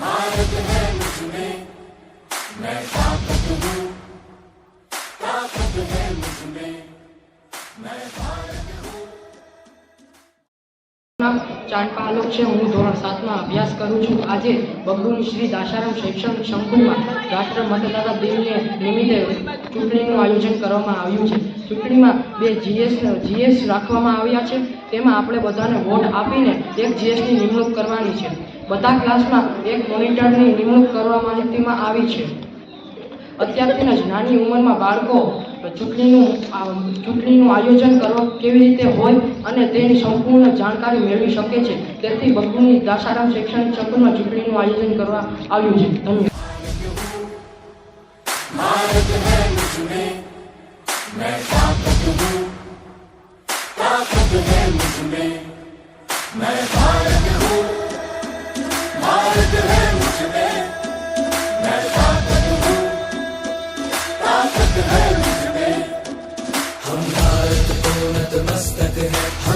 भारत है मुझमें मैं ताकत हूँ ताकत है मुझमें मैं भारत નામ ચાંપા છે. હું ધોરણ સાતમાં અભ્યાસ કરું છું. આજે બગડુની શ્રી દાસારામ શૈક્ષણિક સંકુલમાં રાષ્ટ્ર મતદાતા દિનને નિમિત્તે ચૂંટણીનું આયોજન કરવામાં આવ્યું છે. ચૂંટણીમાં બે જીએસ જીએસ રાખવામાં આવ્યા છે. તેમાં આપણે બધાને વોટ આપીને એક જીએસની નિમણૂક કરવાની છે. બધા ક્લાસમાં એક મોનિટરની નિમણૂક કરવા માહિતીમાં આવી છે. અત્યારથી જ નાની ઉંમરમાં બાળકો ચૂંટણીનું આ ચૂંટણીનું આયોજન કરવા કેવી રીતે હોય અને તેની સંપૂર્ણ જાણકારી મેળવી શકે છે તેથી બગુની દાસારામ શૈક્ષણિક સંકુલમાં ચૂંટણીનું આયોજન કરવા આવ્યું છે ધન્યવાદ पक्षपात ना धर्म जाति ना कोई स्वार्थ ना भेदभाव हम भारत के मतदाता है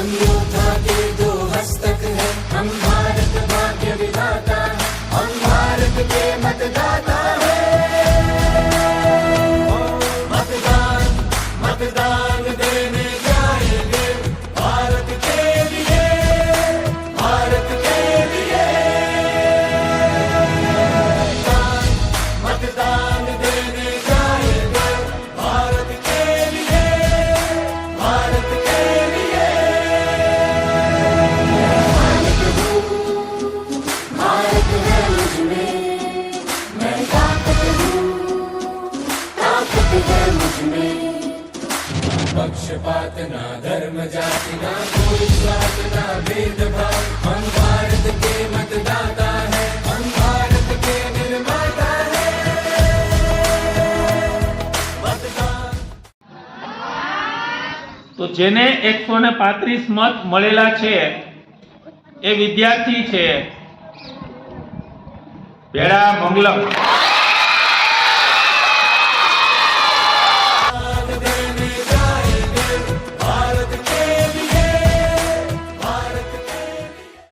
પક્ષપાત ના ધર્મ જાતિ ના કોઈ સ્વાદ ના ભેદભાવ હમ ભારત કે મતદાતા હૈ હમ ભારત કે નિર્માતા તો જેને એકસો ને પાંત્રીસ મત મળેલા છે એ વિદ્યાર્થી છે. ભેળા મંગલમ.